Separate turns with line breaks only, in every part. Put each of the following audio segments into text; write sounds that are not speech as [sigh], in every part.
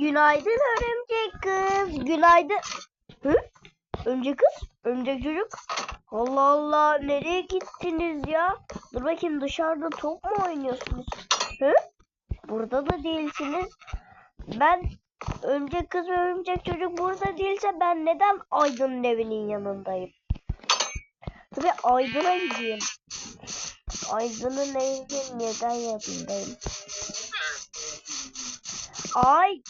Günaydın örümcek kız. Günaydın. Hı? Örümcek kız? Örümcek çocuk? Allah Allah nereye gittiniz ya? Dur bakayım dışarıda top mu oynuyorsunuz? Hı? Burada da değilsiniz. Ben örümcek kız ve örümcek çocuk burada değilse ben neden Aydın'ın evinin yanındayım? Tabii Aydın'a gideyim. Aydın'ın evinin neden yanındayım? Ay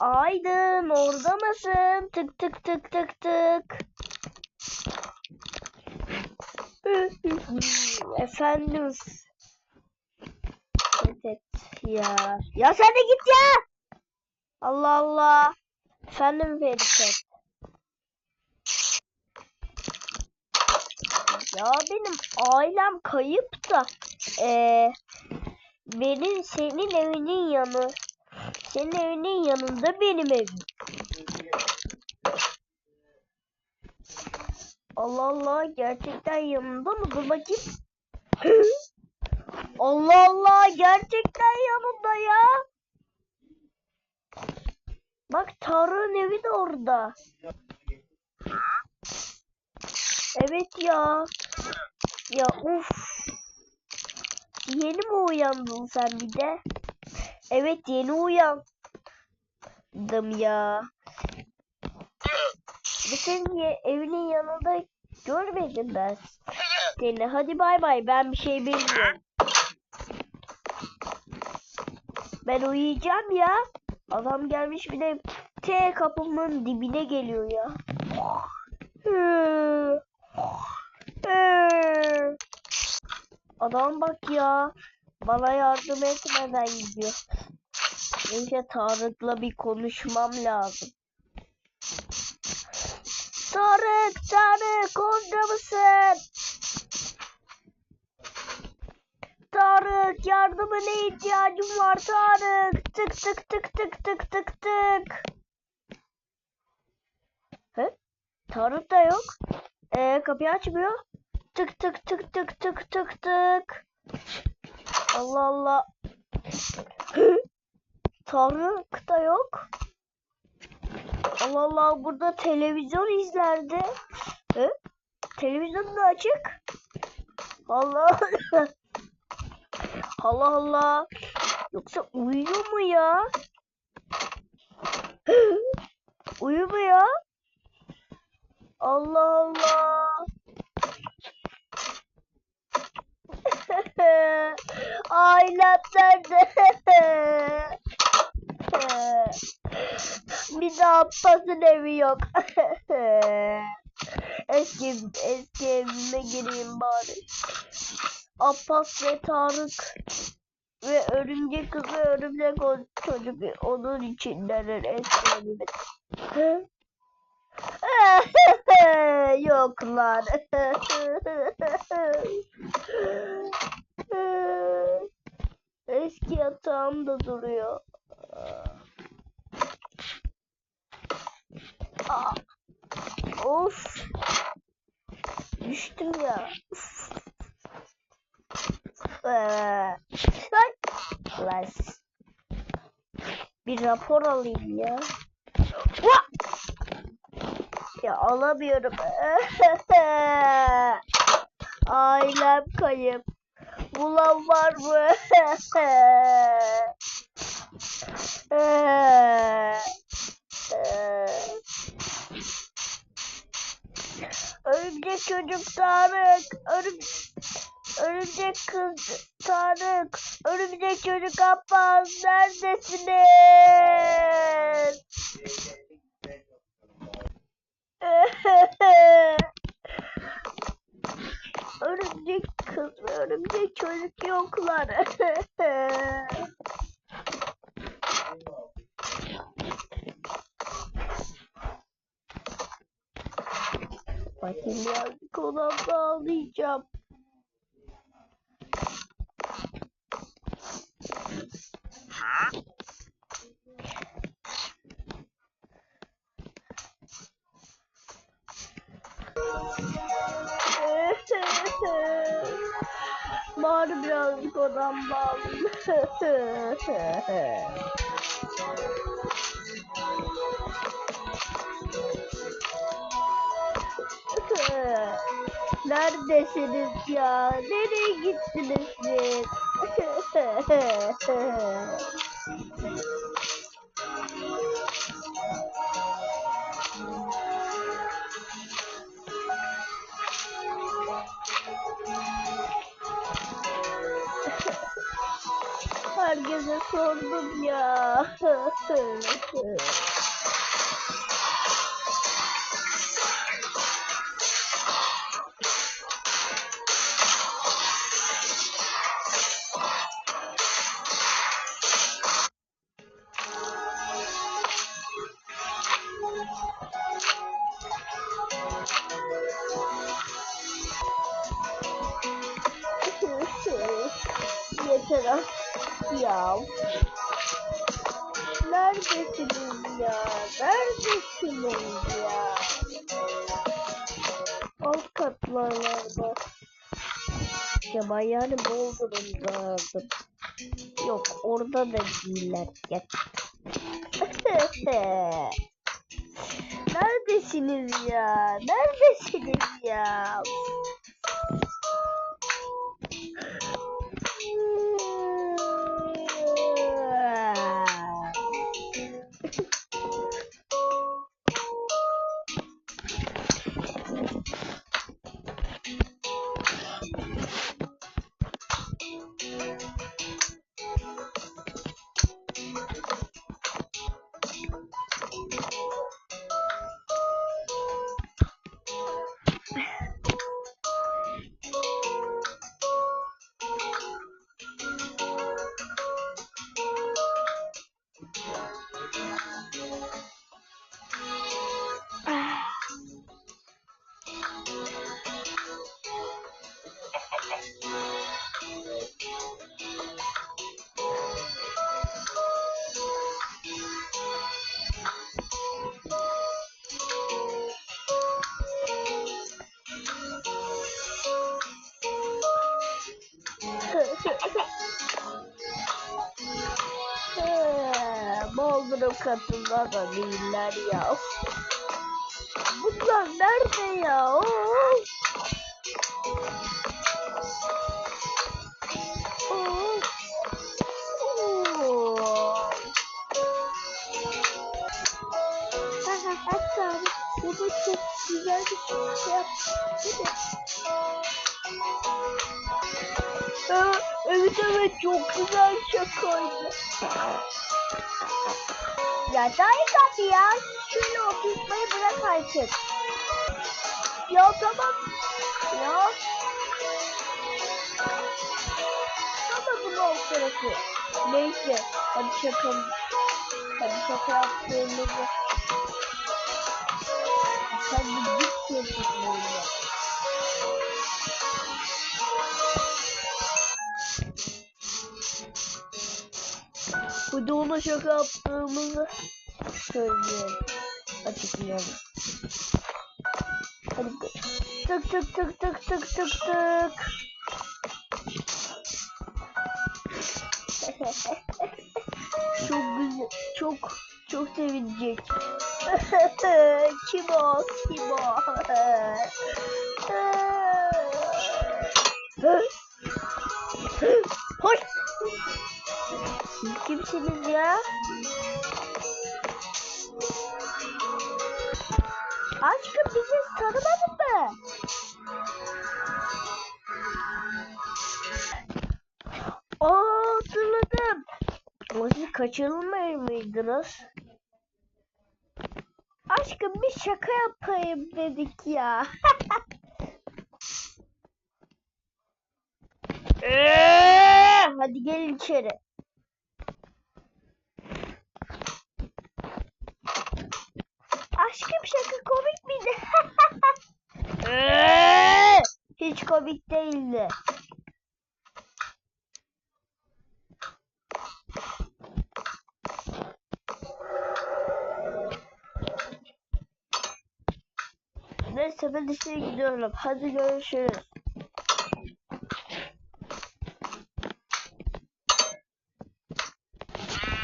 Aydın orada mısın? Tık tık tık tık tık. Efendim. Evet ya. Ya sen de git ya. Allah Allah. Efendim Ferit. Ya benim ailem kayıp da eee benim senin evinin yanı senin evinin yanında benim evim. Allah Allah gerçekten yanında mı? Dur bakayım. [laughs] Allah Allah gerçekten yanında ya. Bak Tarık'ın evi de orada. Evet ya. Ya uf. Yeni mi uyandın sen bir de? Evet yeni uyandım ya. Senin ye- evinin yanında görmedim ben seni. Hadi bay bay ben bir şey bilmiyorum. Ben uyuyacağım ya. Adam gelmiş bir de T kapımın dibine geliyor ya. Adam bak ya. Bana yardım etmeden gidiyor. Neyse Tarık'la bir konuşmam lazım. Tarık, Tarık orada mısın? Tarık yardımına ihtiyacım var Tarık. Tık tık tık tık tık tık tık. He? Tarık da yok. Ee, kapıyı açmıyor. Tık tık tık tık tık tık tık. Allah Allah. [laughs] Tarık da yok. Allah Allah burada televizyon izlerdi. Hı? Televizyon da açık. Allah Allah Allah. Yoksa uyuyor mu ya? Uyumuyor. Allah Allah. [laughs] Ailem nerede? [laughs] Bir de Abbas'ın evi yok. [laughs] eski eski evime gireyim bari. Abbas ve Tarık ve örümcek kız ve örümcek o çocuk onun içindeler eski evime. [laughs] Yoklar. [laughs] Eski yatağım da duruyor. Of. Düştüm ya. Ee, Lan. Lan. Bir rapor alayım ya. Ya alamıyorum. [laughs] Ailem kayıp. Bulan var mı? [laughs] Örümcek çocuk Tarık. Örüm... Örümcek kız Tarık. Örümcek çocuk Abbas. Neredesiniz? [laughs] örümcek kız örümcek çocuk yoklar. [laughs] Bakayım birazcık odamda ağlayacağım. Bari birazcık odam bağlı. Neredesiniz ya? Nereye gittiniz siz? [laughs] Herkese sordum ya. [laughs] Artık ya. Neredesiniz ya? Neredesiniz ya? Alt katlarlarda. Acaba yani doldurun lazım. Yok orada da değiller. Gel. [laughs] Neredesiniz ya? Neredesiniz ya? Bodrum katında da değiller ya. Bunlar nerede ya? Of. Of. Of. Hatta bu da çok güzel bir şey yaptı. Evet evet çok güzel şakaydı. Ya Tarık abi ya şöyle oturtmayı bırak artık. Ya tamam. Ya. Ama bunu tarafı. Neyse hadi şaka. Hadi şaka yaptığımızı. Sen bir git yapıyorsun öyle. Hadi ona şaka yaptığımızı söyleyelim. Açıklayalım. Hadi tık tık tık tık tık tık tık. [laughs] çok güzel, çok çok sevinecek. [laughs] kim o? Kim o? [laughs] muydunuz? Aşkım bir şaka yapayım dedik ya. [laughs] Eee, Hadi gelin içeri. Aşkım şaka komik miydi? [laughs] Eee, Hiç komik değildi. ben sefer dışarı gidiyorum. Hadi görüşürüz.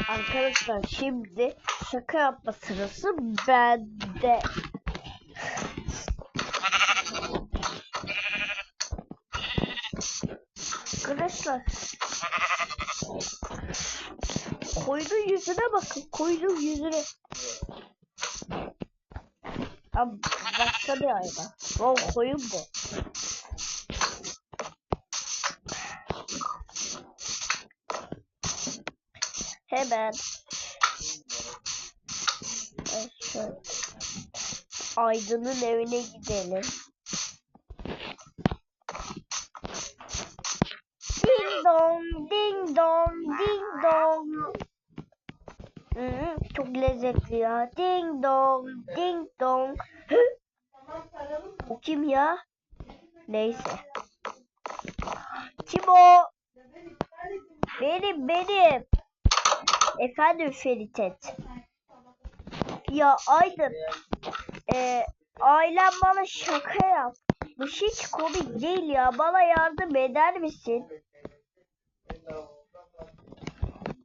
Arkadaşlar şimdi şaka yapma sırası bende. Arkadaşlar Koyunun yüzüne bakın. Koyunun yüzüne. Abi başka bir hayvan. O koyun bu. Hemen. Aydın'ın evine gidelim. Ding dong, ding dong, ding dong. Hmm, çok lezzetli ya. Ding dong, ding dong. O kim ya? Neyse. Kim o? Benim, benim. Efendim Feritet. Ya Aydın. E, ailem bana şaka yapmış. Hiç komik değil ya. Bana yardım eder misin?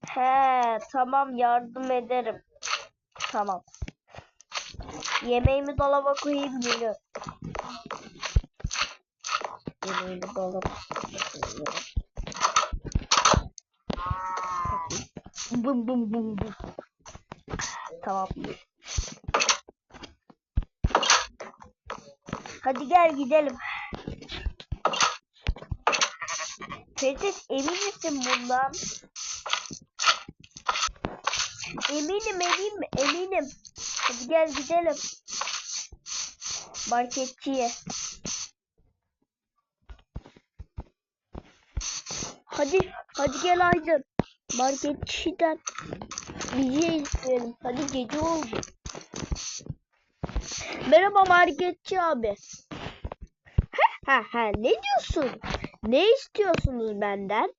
He tamam yardım ederim. Tamam. Yemeğimi dolaba koyayım geliyorum. Dolaba koyuyorum. Bum bum bum bum. Tamam. Hadi gel gidelim. Ferit emin misin bundan? Eminim eminim eminim. Hadi gel gidelim. Marketçiye. Hadi hadi gel Aydın. Marketçiden şey isteyelim. Hadi gece oldu. Merhaba marketçi abi. Ha ha ha ne diyorsun? Ne istiyorsunuz benden?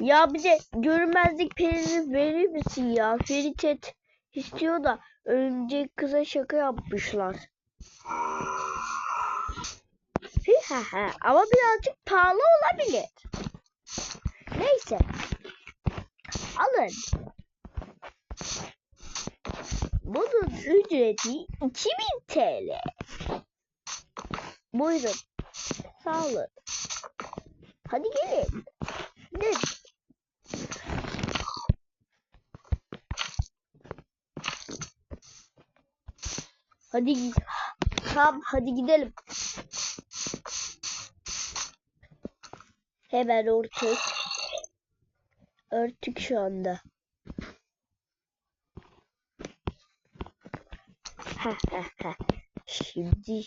Ya bize görünmezlik pelerini verir misin ya? Feritet istiyor da önce kıza şaka yapmışlar. Ama birazcık pahalı olabilir. Neyse. Alın. Bunun ücreti 2000 TL. Buyurun. Sağ olun. Hadi gelin. Ne? Hadi tamam hadi gidelim. Hemen örtük. Örtük şu anda. Şimdi